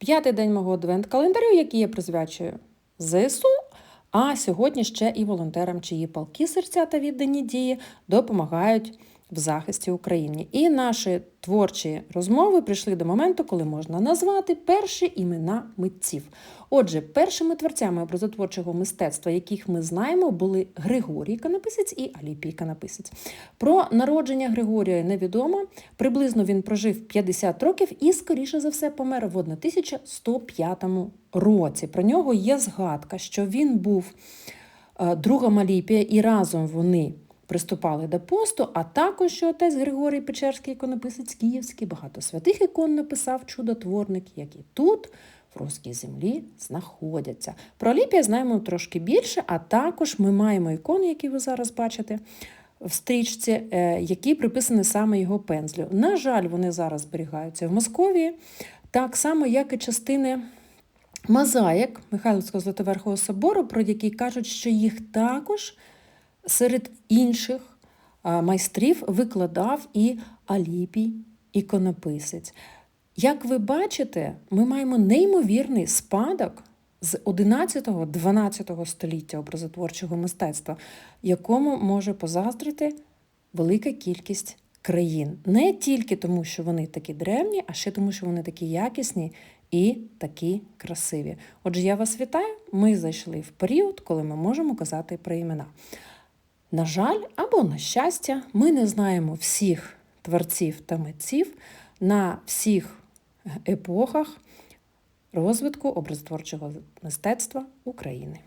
П'ятий день мого адвент-календарю, який я присвячую ЗСУ, а сьогодні ще і волонтерам, чиї палки серця та віддані дії допомагають в захисті України. І наші творчі розмови прийшли до моменту, коли можна назвати перші імена митців. Отже, першими творцями образотворчого мистецтва, яких ми знаємо, були Григорій Канаписець і Аліпій Канаписець. Про народження Григорія невідомо. Приблизно він прожив 50 років і, скоріше за все, помер в 1105 році. Про нього є згадка, що він був е, другом Аліпія, і разом вони приступали до посту, а також що отець Григорій Печерський іконописець Київський, багато святих ікон написав чудотворник, які тут, в руській землі, знаходяться. Про Аліпія знаємо трошки більше, а також ми маємо ікони, які ви зараз бачите. В стрічці, е, які приписані саме його пензлю. На жаль, вони зараз зберігаються в Московії, так само, як і частини мозаїк Михайлівського Златоверхового собору, про які кажуть, що їх також серед інших майстрів викладав і Аліпій, іконописець. Як ви бачите, ми маємо неймовірний спадок з 11-12 століття образотворчого мистецтва, якому може позаздрити велика кількість країн. Не тільки тому, що вони такі древні, а ще тому, що вони такі якісні і такі красиві. Отже, я вас вітаю. Ми зайшли в період, коли ми можемо казати про імена. На жаль, або на щастя, ми не знаємо всіх творців та митців на всіх епохах розвитку образотворчого мистецтва України.